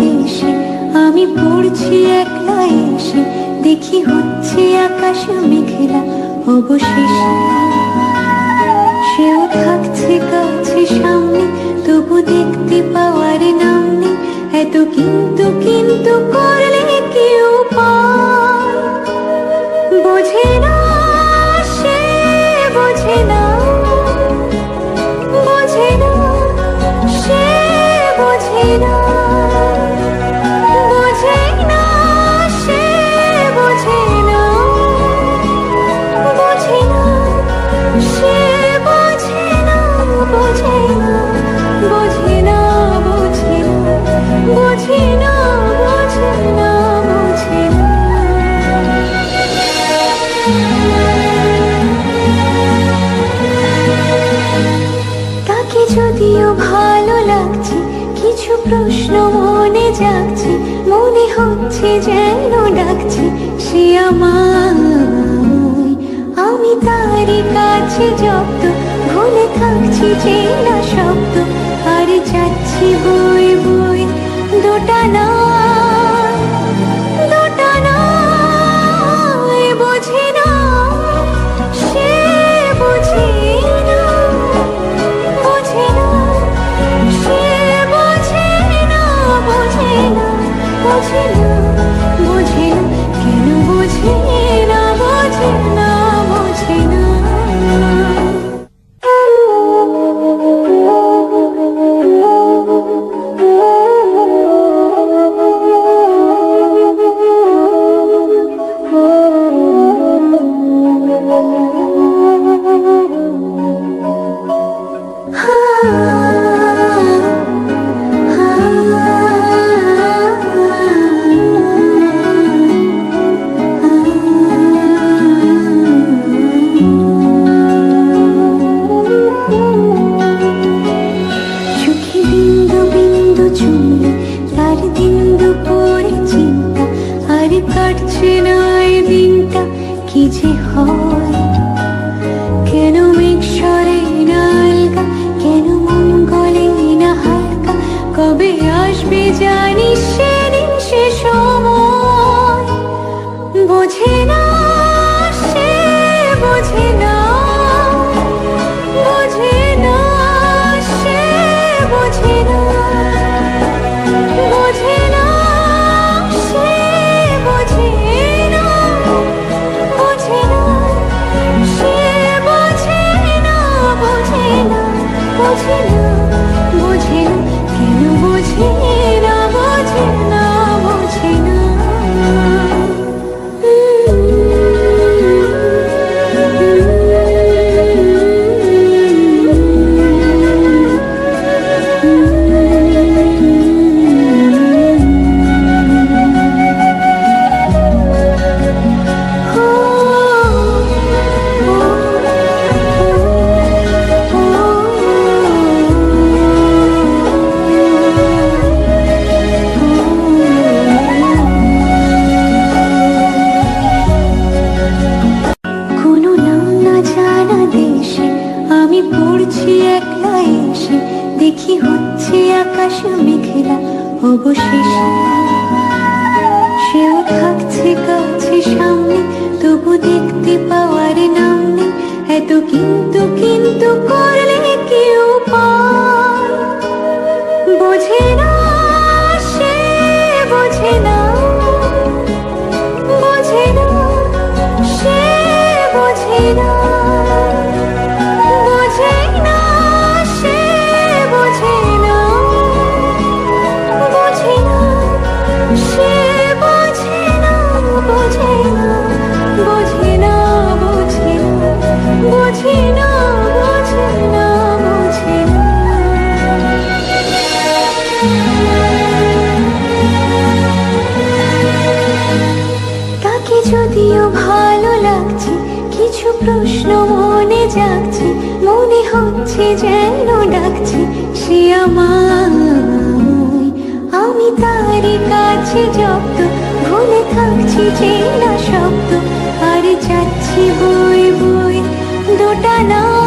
দেশে, আমি পড়ছি একলা এসে, দেখি হচ্ছে আকাশ মেঘলা, অবশেষে সেও থাকছে কাছে সামনে, তবু দেখতে পাওয়ার নাম নেই, এত কিন্তু কিন্তু করলে কিছু প্রশ্ন মনে জাগছে, মনে হচ্ছে যেন ডাকছে, সে আমার আমি তারই কাছে জব্দ ভুলে থাকছি চেনা শব্দ আর যাচ্ছি বই বই, দুটা না কাটছে না। পড়ছি একলা এসে, দেখি হচ্ছে আকাশ মেঘেরা অবশেষে সেও থাকছে কাছে সামনে, তবু দেখতে পাওয়ার নাম নেই। এত কিন্তু কিন্তু করলে কিছু প্রশ্ন মনে মনে হচ্ছে যেন ডাকছে, সে আমার আমি তারই কাছে জব্দ, ভুলে থাকছি চেনা শব্দ, আর যাচ্ছি বই বই, দুটা না